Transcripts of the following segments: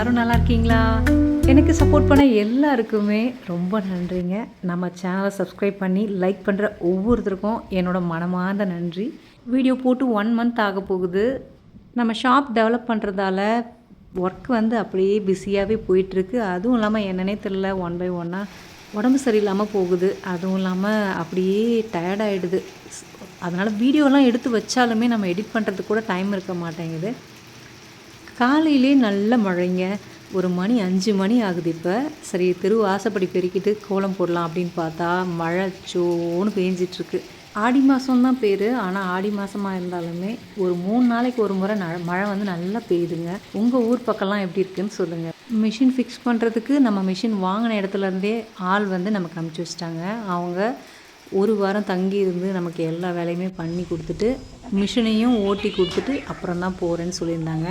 எல்லாரும் நல்லா இருக்கீங்களா? எனக்கு சப்போர்ட் பண்ண எல்லாருக்குமே ரொம்ப நன்றிங்க. நம்ம சேனலை சப்ஸ்கிரைப் பண்ணி லைக் பண்ணுற ஒவ்வொருத்தருக்கும் என்னோட மனமார்ந்த நன்றி. வீடியோ போட்டு ஒன் மந்த் ஆக போகுது. நம்ம ஷாப் டெவலப் பண்ணுறதால ஒர்க் வந்து அப்படியே பிஸியாகவே போயிட்டுருக்கு. அதுவும் இல்லாமல் என்னன்னே தெரில ஒன் பை ஒன்னாக உடம்பு சரியில்லாமல் போகுது. அதுவும் இல்லாமல் அப்படியே டயர்டாகிடுது அதனால் வீடியோலாம் எடுத்து வச்சாலுமே நம்ம எடிட் பண்ணுறதுக்கு கூட டைம் இருக்க மாட்டேங்குது. காலையிலே நல்ல மழைங்க. ஒரு மணி அஞ்சு மணி ஆகுது இப்போ. சரி தெரு வாசப்படி பெருக்கிட்டு கோலம் போடலாம் அப்படின்னு பார்த்தா மழை சோன்னு பேஞ்சிட்ருக்கு. ஆடி மாதம் தான் பேர். ஆனால் ஆடி மாதமாக இருந்தாலுமே ஒரு மூணு நாளைக்கு ஒரு முறை ந மழை வந்து நல்லா பெய்யுதுங்க. உங்கள் ஊர் பக்கம்லாம் எப்படி இருக்குன்னு சொல்லுங்கள் மிஷின் ஃபிக்ஸ் பண்ணுறதுக்கு நம்ம மிஷின் வாங்கின இடத்துலேருந்தே ஆள் வந்து நமக்கு அமுச்சு வச்சிட்டாங்க. அவங்க ஒரு வாரம் தங்கி இருந்து நமக்கு எல்லா வேலையுமே பண்ணி கொடுத்துட்டு மிஷினையும் ஓட்டி கொடுத்துட்டு அப்புறம் தான் போகிறேன்னு சொல்லியிருந்தாங்க.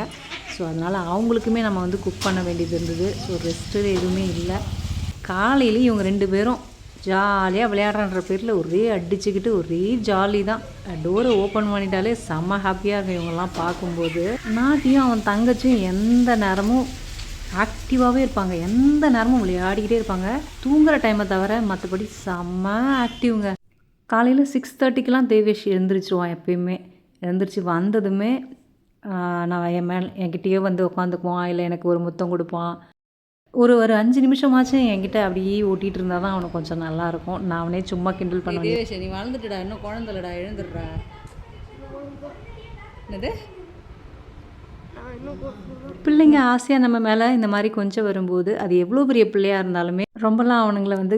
ஸோ அதனால் அவங்களுக்குமே நம்ம வந்து குக் பண்ண வேண்டியது இருந்தது. ஸோ ரெஸ்ட்டு எதுவுமே இல்லை. காலையில இவங்க ரெண்டு பேரும் ஜாலியாக விளையாடுறன்ற பேரில் ஒரே அடிச்சுக்கிட்டு ஒரே ஜாலி தான். டோரை ஓப்பன் பண்ணிட்டாலே செம்ம ஹாப்பியாக இருக்கும் இவங்கெல்லாம் பார்க்கும்போது. நாட்டியும் அவன் தங்கச்சியும் எந்த நேரமும் ஆக்டிவாகவே இருப்பாங்க. எந்த நேரமும் விளையாடிக்கிட்டே இருப்பாங்க. தூங்குற டைமை தவிர மற்றபடி செம்ம ஆக்டிவ்ங்க காலையில் சிக்ஸ் தேர்ட்டிக்கெலாம் தேவேஷ் எழுந்திரிச்சிருவான் எப்பயுமே. எழுந்திரிச்சு வந்ததுமே நான் என் மேல் என்கிட்டயே வந்து உட்காந்துக்குவான் இல்லை எனக்கு ஒரு முத்தம் கொடுப்பான். ஒரு ஒரு அஞ்சு நிமிஷமாச்சும் என்கிட்ட அப்படியே ஓட்டிகிட்டு இருந்தால் தான் அவனுக்கு கொஞ்சம் நல்லாயிருக்கும் நான் அவனே சும்மா கிண்டல் பண்ணுவேன். தேவேஷ் நீ வளர்ந்துட்டுடா இன்னும் குழந்தைலடா எழுந்துடுறா. என்னது? பிள்ளைங்க ஆசையாக நம்ம மேலே இந்த மாதிரி கொஞ்சம் வரும்போது அது எவ்வளோ பெரிய பிள்ளையாக இருந்தாலுமே ரொம்பலாம் அவனுங்கள வந்து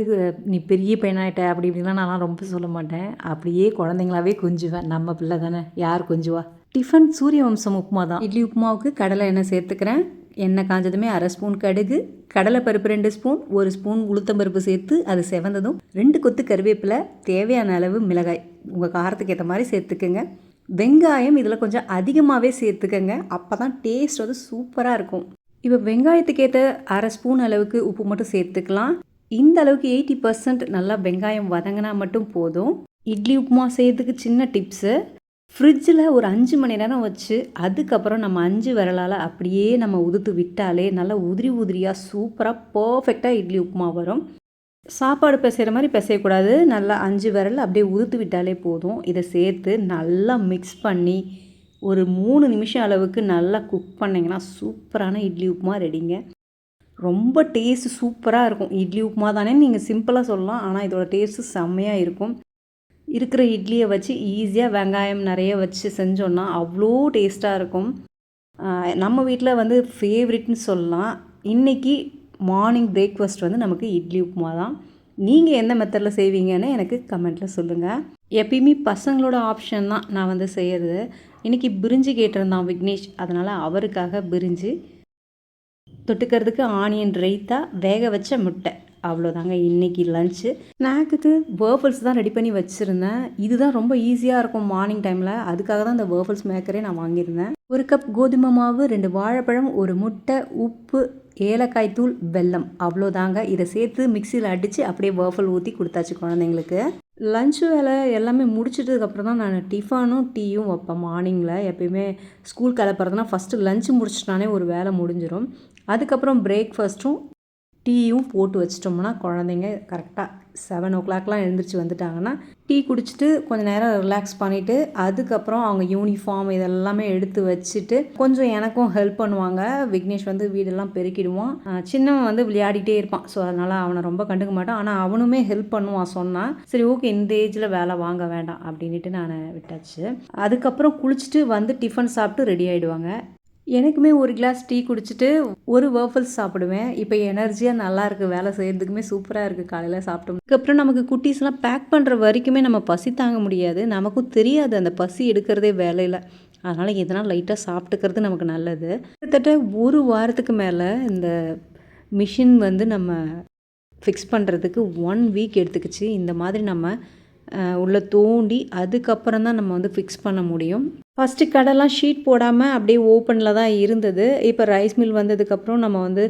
நீ பெரிய பையனாயிட்ட அப்படி இப்படிலாம் நான்லாம் ரொம்ப சொல்ல மாட்டேன். அப்படியே குழந்தைங்களாவே கொஞ்சுவேன். நம்ம பிள்ளை தானே. யார் கொஞ்சுவா? டிஃபன் சூரிய வம்சம் உப்புமா தான் இட்லி உப்புமாவுக்கு கடலை எண்ணெய் சேர்த்துக்கிறேன். எண்ணெய் காஞ்சதுமே அரை ஸ்பூன் கடுகு கடலை பருப்பு ரெண்டு ஸ்பூன் ஒரு ஸ்பூன் உளுத்தம்பருப்பு சேர்த்து அது செவந்ததும் ரெண்டு கொத்து கருவேப்பிலை தேவையான அளவு மிளகாய் உங்கள் காரத்துக்கு ஏற்ற மாதிரி சேர்த்துக்குங்க. வெங்காயம் இதில் கொஞ்சம் அதிகமாகவே சேர்த்துக்கங்க. அப்போ தான் டேஸ்ட் வந்து சூப்பராக இருக்கும். இப்போ வெங்காயத்துக்கு ஏற்ற அரை ஸ்பூன் அளவுக்கு உப்பு மட்டும் சேர்த்துக்கலாம். இந்த அளவுக்கு எயிட்டி பர்சன்ட் நல்லா வெங்காயம் வதங்கினா மட்டும் போதும். இட்லி உப்புமா செய்யறதுக்கு சின்ன டிப்ஸு ஃப்ரிட்ஜில் ஒரு அஞ்சு மணி நேரம் வச்சு அதுக்கப்புறம் நம்ம அஞ்சு விரலால் அப்படியே நம்ம உதுத்து விட்டாலே நல்லா உதிரி உதிரியாக சூப்பராக பர்ஃபெக்டாக இட்லி உப்புமா வரும். சாப்பாடு பிசைகிற மாதிரி பிசையக்கூடாது. நல்லா அஞ்சு விரல் அப்படியே உதுத்து விட்டாலே போதும். இதை சேர்த்து நல்லா மிக்ஸ் பண்ணி ஒரு மூணு நிமிஷம் அளவுக்கு நல்லா குக் பண்ணிங்கன்னா சூப்பரான இட்லி உப்புமா ரெடிங்க. ரொம்ப டேஸ்ட்டு சூப்பராக இருக்கும். இட்லி உப்புமா தானே நீங்கள் சிம்பிளாக சொல்லலாம். ஆனால் இதோட டேஸ்ட்டு செம்மையாக இருக்கும். இருக்கிற இட்லியை வச்சு ஈஸியாக வெங்காயம் நிறைய வச்சு செஞ்சோன்னா அவ்வளோ டேஸ்ட்டாக இருக்கும். நம்ம வீட்டில் வந்து ஃபேவரெட்னு சொல்லலாம். இன்றைக்கி மார்னிங் பிரேக்ஃபாஸ்ட் வந்து நமக்கு இட்லி உப்புமா தான் நீங்கள் எந்த மெத்தடில் செய்வீங்கன்னு எனக்கு கமெண்ட்டில் சொல்லுங்கள் எப்பயுமே பசங்களோட ஆப்ஷன் தான் நான் வந்து செய்கிறது இன்றைக்கி பிரிஞ்சு கேட்டிருந்தான் விக்னேஷ். அதனால் அவருக்காக பிரிஞ்சு தொட்டுக்கிறதுக்கு ஆனியன் ரைத்தா வேக வச்ச முட்டை. அவ்வளோதாங்க இன்றைக்கி லஞ்சு ஸ்நாக்குக்கு வேர்ஃபல்ஸ் தான் ரெடி பண்ணி வச்சுருந்தேன். இதுதான் ரொம்ப ஈஸியாக இருக்கும் மார்னிங் டைமில் அதுக்காக தான் இந்த வேர்ஃபல்ஸ் மேக்கரே நான் வாங்கியிருந்தேன். ஒரு கப் கோதுமை மாவு ரெண்டு வாழைப்பழம் ஒரு முட்டை உப்பு ஏலக்காய் தூள் வெல்லம். அவ்வளோதாங்க. இதை சேர்த்து மிக்சியில் அடித்து அப்படியே வேர்ஃபல் ஊற்றி கொடுத்தாச்சு குழந்தைங்களுக்கு. லஞ்சு வேலை எல்லாமே முடிச்சிட்டதுக்கப்புறம் தான் நான் டிஃபனும் டீயும் வைப்பேன் மார்னிங்கில் எப்பயுமே ஸ்கூல் கிளப்புறதுனா ஃபஸ்ட்டு லஞ்சு முடிச்சிட்டானே ஒரு வேலை முடிஞ்சிடும் அதுக்கப்புறம் பிரேக்ஃபாஸ்ட்டும் டீயும் போட்டு வச்சிட்டோம்னா குழந்தைங்க கரெக்டாக செவன் ஓ கிளாக்லாம் எழுந்திரிச்சு வந்துட்டாங்கன்னா டீ குடிச்சிட்டு கொஞ்சம் நேரம் ரிலாக்ஸ் பண்ணிவிட்டு அதுக்கப்புறம் அவங்க யூனிஃபார்ம் இதெல்லாமே எடுத்து வச்சுட்டு கொஞ்சம் எனக்கும் ஹெல்ப் பண்ணுவாங்க. விக்னேஷ் வந்து வீடெல்லாம் பெருக்கிடுவான். சின்னவன் வந்து விளையாடிட்டே இருப்பான். ஸோ அதனால் அவனை ரொம்ப கண்டுக்க மாட்டான். ஆனால் அவனுமே ஹெல்ப் பண்ணுவான் சொன்னான் சரி ஓகே இந்த ஏஜில் வேலை வாங்க வேண்டாம். அப்படின்ட்டு நான் விட்டாச்சு. அதுக்கப்புறம் குளிச்சுட்டு வந்து டிஃபன் சாப்பிட்டு ரெடி ஆகிடுவாங்க எனக்குமே ஒரு கிளாஸ் டீ குடிச்சிட்டு ஒரு வேர்ஃபல்ஸ் சாப்பிடுவேன். இப்போ எனர்ஜியாக நல்லா இருக்குது வேலை செய்கிறதுக்குமே சூப்பராக இருக்குது காலையில் சாப்பிட்டோம். அதுக்கப்புறம் நமக்கு குட்டீஸ்லாம் பேக் பண்ணுற வரைக்குமே நம்ம பசி தாங்க முடியாது. நமக்கும் தெரியாது அந்த பசி எடுக்கிறதே வேலையில். அதனால் எதனால் லைட்டாக சாப்பிட்டுக்கிறது நமக்கு நல்லது. கிட்டத்தட்ட ஒரு வாரத்துக்கு மேலே இந்த மிஷின் வந்து நம்ம ஃபிக்ஸ் பண்ணுறதுக்கு ஒன் வீக் எடுத்துக்கிச்சு. இந்த மாதிரி நம்ம உள்ள தோண்டி அதுக்கப்புறம் தான் நம்ம வந்து ஃபிக்ஸ் பண்ண முடியும். ஃபஸ்ட்டு கடைலாம் ஷீட் போடாமல் அப்படியே ஓப்பனில் தான் இருந்தது. இப்போ ரைஸ் மில் வந்ததுக்கப்புறம் நம்ம வந்து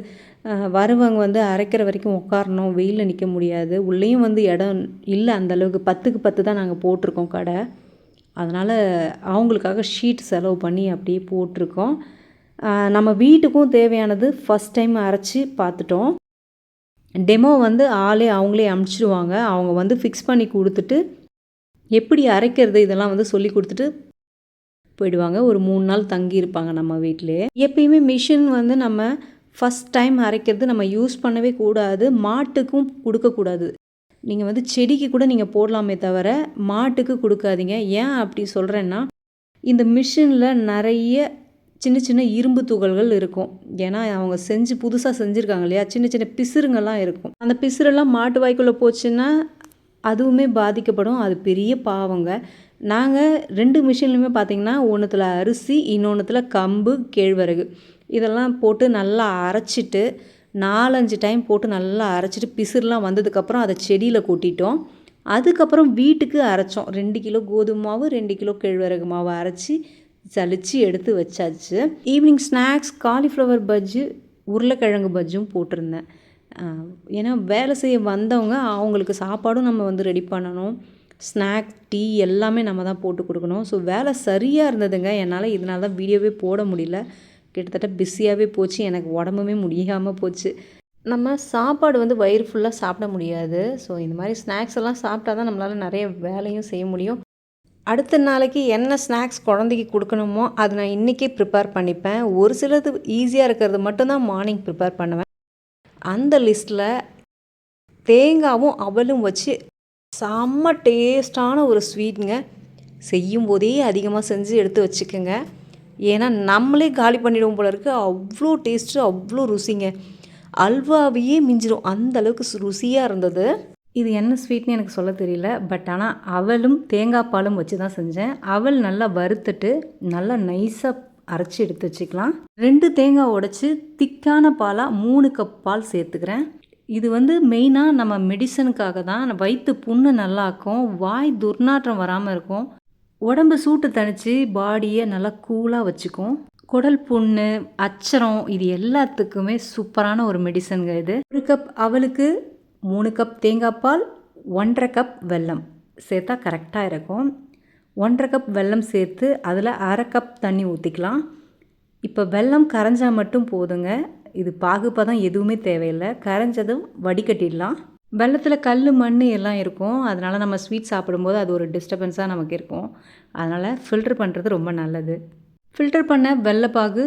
அஹ், வரவங்க வந்து அரைக்கிற வரைக்கும் உட்காரணும் வெயிலில் நிற்க முடியாது. உள்ளேயும் வந்து இடம் இல்லை அந்தளவுக்கு பத்துக்கு பத்து தான் நாங்கள் போட்டிருக்கோம் கடை. அதனால் அவங்களுக்காக ஷீட் செலவு பண்ணி அப்படியே போட்டிருக்கோம். நம்ம வீட்டுக்கும் தேவையானது ஃபஸ்ட் டைம் அரைச்சி பார்த்துட்டோம். டெமோ வந்து ஆளே அவங்களே அமுச்சிடுவாங்க அவங்க வந்து ஃபிக்ஸ் பண்ணி கொடுத்துட்டு எப்படி அரைக்கிறது இதெல்லாம் வந்து சொல்லி கொடுத்துட்டு போயிடுவாங்க. ஒரு மூணு நாள் தங்கி இருப்பாங்க நம்ம வீட்டிலே. எப்பயுமே மிஷின் வந்து நம்ம ஃபஸ்ட் டைம் அரைக்கிறது நம்ம யூஸ் பண்ணவே கூடாது. மாட்டுக்கும் கொடுக்கக்கூடாது நீங்கள் வந்து செடிக்கு கூட நீங்கள் போடலாமே தவிர மாட்டுக்கு கொடுக்காதீங்க. ஏன் அப்படி சொல்கிறேன்னா இந்த மிஷினில் நிறைய சின்ன சின்ன இரும்பு துகள்கள் இருக்கும். ஏன்னா அவங்க செஞ்சு புதுசாக செஞ்சுருக்காங்க இல்லையா? சின்ன சின்ன பிசுறுங்கெல்லாம் இருக்கும். அந்த பிசுறெல்லாம் மாட்டு வாய்க்குள்ளே போச்சுன்னா அதுவுமே பாதிக்கப்படும். அது பெரிய பாவங்க. நாங்கள் ரெண்டு மிஷின்லையுமே பார்த்தீங்கன்னா ஒன்றுத்தில் அரிசி இன்னொன்றுத்தில் கம்பு கேழ்வரகு. இதெல்லாம் போட்டு நல்லா அரைச்சிட்டு நாலஞ்சு டைம் போட்டு நல்லா அரைச்சிட்டு பிசுறுலாம் வந்ததுக்கப்புறம் அதை செடியில் கொட்டிட்டோம். அதுக்கப்புறம் வீட்டுக்கு அரைச்சோம். ரெண்டு கிலோ கோதுமை மாவு ரெண்டு கிலோ கேழ்வரகு மாவு அரைச்சி சலிச்சு எடுத்து வச்சாச்சு. ஈவினிங் ஸ்நாக்ஸ் காலிஃப்ளவர் பஜ்ஜு உருளைக்கிழங்கு பஜ்ஜும் போட்டிருந்தேன். ஏன்னா வேலை செய்ய வந்தவங்க அவங்களுக்கு சாப்பாடும் நம்ம வந்து ரெடி பண்ணணும். ஸ்நாக் டீ எல்லாமே நம்ம தான் போட்டு கொடுக்கணும். ஸோ வேலை சரியாக இருந்ததுங்க. என்னால் இதனால தான் வீடியோவே போட முடியல. கிட்டத்தட்ட பிஸியாகவே போச்சு. எனக்கு உடம்புமே முடியாமல் போச்சு. நம்ம சாப்பாடு வந்து வயிறு ஃபுல்லாக சாப்பிட முடியாது. ஸோ இந்த மாதிரி ஸ்நாக்ஸ் எல்லாம் சாப்பிட்டா தான் நம்மளால் நிறைய வேலையும் செய்ய முடியும். அடுத்த நாளைக்கு என்ன ஸ்நாக்ஸ் குழந்தைக்கு கொடுக்கணுமோ அது நான் இன்றைக்கே ப்ரிப்பேர் பண்ணிப்பேன். ஒரு சிலது ஈஸியாக இருக்கிறது மட்டும்தான் மார்னிங் ப்ரிப்பேர் பண்ணுவேன். அந்த லிஸ்ட்டில் தேங்காவும் அவலும் வச்சு செம்ம டேஸ்டான ஒரு ஸ்வீட்டுங்க செய்யும் போதே அதிகமாக செஞ்சு எடுத்து வச்சுக்கோங்க. ஏன்னா நம்மளே காலி பண்ணிடுவோம் போல இருக்குது அவ்வளோ டேஸ்ட்டு அவ்வளோ ருசிங்க. அல்வாவையே மிஞ்சிடும் அந்த அளவுக்கு ருசியாக இருந்தது. இது என்ன ஸ்வீட்னு எனக்கு சொல்ல தெரியல பட் ஆனால் அவலும் தேங்காய் பாலும் வச்சு தான் செஞ்சேன். அவல் நல்லா வறுத்துட்டு நல்லா நைஸாக அரைச்சி எடுத்து வச்சுக்கலாம். ரெண்டு தேங்காய் உடைச்சி திக்கான பாலாக மூணு கப் பால் சேர்த்துக்கிறேன். இது வந்து மெயினாக நம்ம மெடிசனுக்காக தான். வயிற்று புண்ணு நல்லாக்கும் வாய் துர்நாற்றம் வராமல் இருக்கும். உடம்பு சூட்டு தணித்து பாடியை நல்லா கூலாக வச்சுக்கும். குடல் புண்ணு அச்சரம் இது எல்லாத்துக்குமே சூப்பரான ஒரு மெடிசனுங்க இது. ஒரு கப் அவளுக்கு மூணு கப் தேங்காய் பால் ஒன்றரை கப் வெல்லம். சேர்த்தா கரெக்டாக இருக்கும். ஒன்றரை கப் வெல்லம் சேர்த்து அதில் அரை கப் தண்ணி ஊற்றிக்கலாம் இப்போ வெல்லம் கரைஞ்சால் மட்டும் போதுங்க. இது பாகுபதம் எதுவுமே தேவையில்லை. கரைஞ்சதும் வடிகட்டிடலாம். வெள்ளத்தில் கல் மண் எல்லாம் இருக்கும். அதனால் நம்ம ஸ்வீட் சாப்பிடும்போது அது ஒரு டிஸ்டர்பன்ஸாக நமக்கு இருக்கும். அதனால் ஃபில்டர் பண்ணுறது ரொம்ப நல்லது. ஃபில்டர் பண்ண வெள்ளைப்பாகு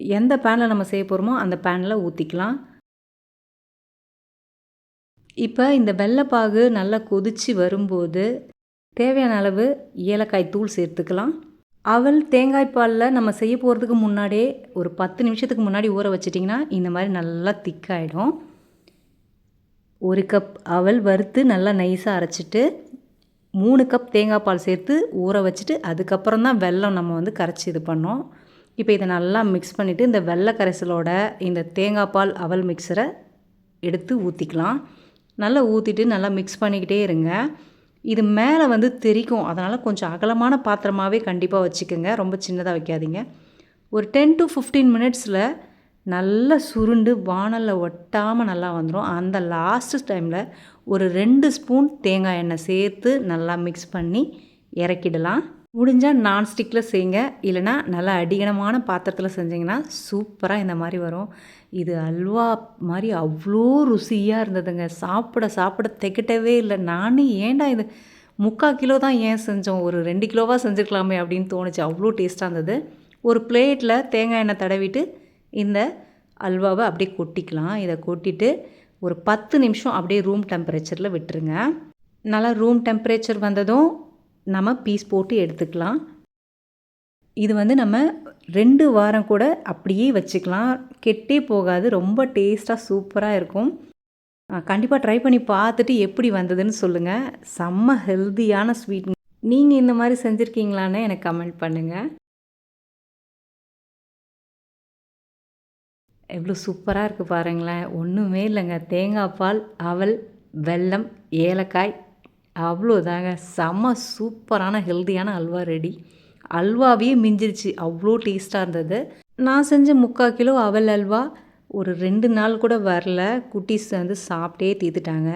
எந்த பேனில் நம்ம செய்ய போகிறோமோ அந்த பேனில் ஊற்றிக்கலாம் இப்போ இந்த வெள்ளைப்பாகு நல்லா கொதிச்சு வரும்போது தேவையான அளவு ஏலக்காய் தூள் சேர்த்துக்கலாம். அவல் தேங்காய் பாலில் நம்ம செய்ய போகிறதுக்கு முன்னாடியே ஒரு பத்து நிமிஷத்துக்கு முன்னாடி ஊற வச்சிட்டிங்கன்னா இந்த மாதிரி நல்லா திக்காயிடும் ஒரு கப் அவல் வறுத்து நல்லா நைஸாக அரைச்சிட்டு மூணு கப் தேங்காய் பால் சேர்த்து ஊற வச்சுட்டு அதுக்கப்புறம் தான் வெல்லம் நம்ம வந்து கரைச்சி இது பண்ணோம். இப்போ இதை நல்லா மிக்ஸ் பண்ணிவிட்டு இந்த வெள்ளை கரைசலோட இந்த தேங்காய் பால் அவல் மிக்சரை எடுத்து ஊற்றிக்கலாம் நல்லா ஊற்றிட்டு நல்லா மிக்ஸ் பண்ணிக்கிட்டே இருங்க. இது மேலே வந்து தெறிக்கும் அதனால் கொஞ்சம் அகலமான பாத்திரமாகவே கண்டிப்பாக வச்சுக்கோங்க. ரொம்ப சின்னதாக வைக்காதீங்க. ஒரு டென் டு ஃபிஃப்டீன் மினிட்ஸில் நல்லா சுருண்டு வானலில் ஒட்டாமல் நல்லா வந்துடும் அந்த லாஸ்ட் டைமில் ஒரு ரெண்டு ஸ்பூன் தேங்காய் எண்ணெய் சேர்த்து நல்லா மிக்ஸ் பண்ணி இறக்கிடலாம். முடிஞ்சால் நான்ஸ்டிக்கில் செய்யுங்க இல்லைனா நல்லா அடிகனமான பாத்திரத்தில் செஞ்சிங்கன்னா சூப்பராக இந்த மாதிரி வரும். இது அல்வா மாதிரி அவ்வளோ ருசியாக இருந்ததுங்க. சாப்பிட சாப்பிட திகட்டவே இல்லை. நானும் ஏன்டா இது முக்கால் கிலோ தான் ஏன் செஞ்சோம்? ஒரு ரெண்டு கிலோவாக செஞ்சுருக்கலாமே அப்படின்னு தோணுச்சு. அவ்வளோ டேஸ்ட்டாக இருந்தது. ஒரு பிளேட்டில் தேங்காய் எண்ணெய் தடவிட்டு இந்த அல்வாவை அப்படியே கொட்டிக்கலாம். இதை கொட்டிட்டு ஒரு பத்து நிமிஷம் அப்படியே ரூம் டெம்பரேச்சரில் விட்டுருங்க. நல்லா ரூம் டெம்பரேச்சர் வந்ததும் நம்ம பீஸ் போட்டு எடுத்துக்கலாம். இது வந்து நம்ம ரெண்டு வாரம் கூட அப்படியே வச்சுக்கலாம். கெட்டே போகாது ரொம்ப டேஸ்ட்டாக சூப்பராக இருக்கும். கண்டிப்பாக ட்ரை பண்ணி பார்த்துட்டு எப்படி வந்ததுன்னு சொல்லுங்கள் செம்ம ஹெல்த்தியான ஸ்வீட் நீங்கள் இந்த மாதிரி செஞ்சுருக்கீங்களான்னு எனக்கு கமெண்ட் பண்ணுங்கள் எவ்வளோ சூப்பராக இருக்குது பாருங்களேன். ஒன்றுமே இல்லைங்க. தேங்காய் பால் அவல் வெல்லம் ஏலக்காய் அவ்வளோதாங்க. செம்ம சூப்பரான ஹெல்த்தியான அல்வா ரெடி. அல்வாவே மிஞ்சிருச்சு. அவ்வளோ டேஸ்ட்டாக இருந்தது. நான் செஞ்ச முக்கால் கிலோ அவல் அல்வா ஒரு ரெண்டு நாள் கூட வரல. குட்டீஸ் வந்து சாப்பிட்டே தீர்த்துட்டாங்க.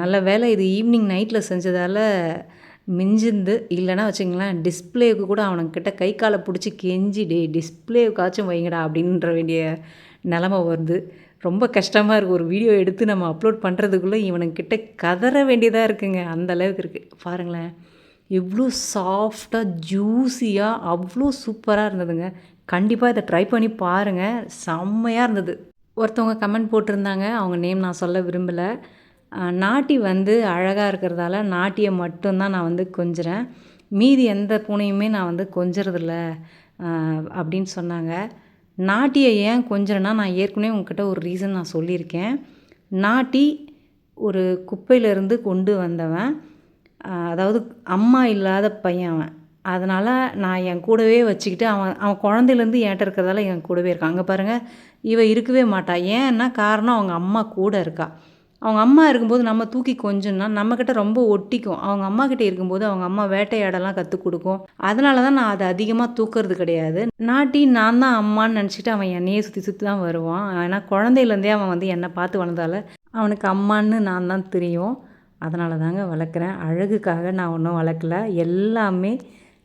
நல்ல வேலை இது ஈவினிங் நைட்டில் செஞ்சதால் மிஞ்சிருந்து இல்லைன்னா வச்சுங்களேன் டிஸ்பிளேவுக்கு கூட அவனுக்கிட்ட கை காலை பிடிச்சி கெஞ்சி டே டிஸ்பிளேவுக்காச்சும் வைங்கடா அப்படின்ற வேண்டிய நிலமை வருது. ரொம்ப கஷ்டமாக இருக்குது ஒரு வீடியோ எடுத்து நம்ம அப்லோட் பண்ணுறதுக்குள்ளே இவனுக்கிட்ட கதற வேண்டியதாக இருக்குங்க. அந்த அளவுக்கு இருக்குது பாருங்களேன். எவ்வளோ சாஃப்டாக ஜூஸியாக அவ்வளோ சூப்பராக இருந்ததுங்க. கண்டிப்பாக இதை ட்ரை பண்ணி பாருங்கள் செம்மையாக இருந்தது. ஒருத்தவங்க கமெண்ட் போட்டிருந்தாங்க. அவங்க நேம் நான் சொல்ல விரும்பலை. நாட்டி வந்து அழகாக இருக்கிறதால நாட்டியை மட்டும்தான் நான் வந்து கொஞ்சுறேன். மீதி எந்த பூனையுமே நான் வந்து கொஞ்சறதில்ல. அப்படின்னு சொன்னாங்க. நாட்டியை ஏன் கொஞ்சறேன்னா நான் ஏற்கனவே உங்ககிட்ட ஒரு ரீசன் நான் சொல்லியிருக்கேன். நாட்டி ஒரு குப்பையிலேருந்து கொண்டு வந்தவன் அதாவது அம்மா இல்லாத பையன் அவன். அதனால் நான் என் கூடவே வச்சுக்கிட்டு அவன் அவன் குழந்தையிலேருந்து என்கிட்ட இருக்கிறதால என் கூடவே இருக்கான். அங்கே பாருங்கள் இவன் இருக்கவே மாட்டான் ஏன்னா காரணம் அவங்க அம்மா கூட இருக்கா. அவங்க அம்மா இருக்கும்போது நம்ம தூக்கி கொஞ்சம்னா நம்மக்கிட்ட ரொம்ப ஒட்டிக்கும். அவங்க அம்மா கிட்டே இருக்கும்போது அவங்க அம்மா வேட்டையாடலாம் கற்றுக் கொடுக்கும். அதனால தான் நான் அதை அதிகமாக தூக்குறது கிடையாது. நாட்டி நான் தான் அம்மான்னு நினச்சிட்டு அவன் என்னையே சுற்றி சுற்றி தான் வருவான். ஏன்னா குழந்தையிலேருந்தே அவன் வந்து என்னை பார்த்து வளர்ந்தால அவனுக்கு அம்மான்னு நான் தான் தெரியும். அதனால தாங்க வளர்க்குறேன். அழகுக்காக நான் ஒன்றும் வளர்க்கல. எல்லாமே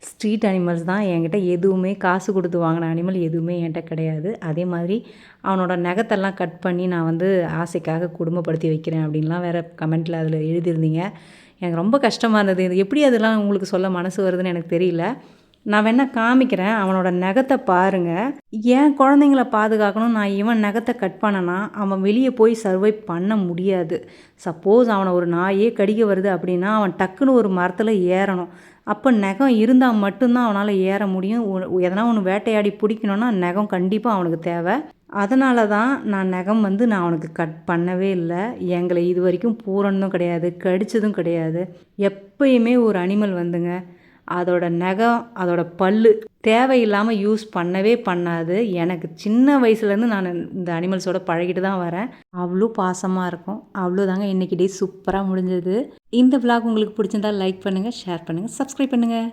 ஸ்ட்ரீட் அனிமல்ஸ் தான் என்கிட்ட எதுவுமே காசு கொடுத்து வாங்கின அனிமல் எதுவுமே என்கிட்ட கிடையாது. அதே மாதிரி அவனோட நகத்தெல்லாம் கட் பண்ணி நான் வந்து ஆசைக்காக குடும்பப்படுத்தி வைக்கிறேன் அப்படின்லாம் வேறு கமெண்ட்டில் அதில் எழுதியிருந்தீங்க. எனக்கு ரொம்ப கஷ்டமாக இருந்தது. இது எப்படி அதெல்லாம் உங்களுக்கு சொல்ல மனசு வருதுன்னு எனக்கு தெரியல. நான் வேணால் காமிக்கிறேன். அவனோட நகத்தை பாருங்கள் ஏன் குழந்தைங்கள பாதுகாக்கணும் நான் இவன் நகத்தை கட் பண்ணனா அவன் வெளியே போய் சர்வை பண்ண முடியாது. சப்போஸ் அவனை ஒரு நாயே கடிக்க வருது அப்படின்னா அவன் டக்குன்னு ஒரு மரத்தில் ஏறணும். அப்போ நகம் இருந்தால் மட்டும்தான் அவனால் ஏற முடியும். ஒ- எதனா ஒன்று வேட்டையாடி பிடிக்கணுன்னா நகம் கண்டிப்பாக அவனுக்கு தேவை. அதனால தான் நான் நகம் வந்து நான் அவனுக்கு கட் பண்ணவே இல்லை. எங்களை இது வரைக்கும் பூரணும் கிடையாது கடித்ததும் கிடையாது. எப்பயுமே ஒரு அனிமல் வந்துங்க. அதோட நகம் அதோட பல்லு தேவையில்லாமல் யூஸ் பண்ணவே பண்ணாது. எனக்கு சின்ன வயசுலேருந்து நான் இந்த அனிமல்ஸோட பழகிட்டு தான் வரேன். அவ்வளோ பாசமாக இருக்கும். அவ்வளோதாங்க இன்றைக்கி டே சூப்பராக முடிஞ்சது. இந்த விளாக் உங்களுக்கு பிடிச்சிருந்தா லைக் பண்ணுங்கள் ஷேர் பண்ணுங்கள் சப்ஸ்கிரைப் பண்ணுங்கள்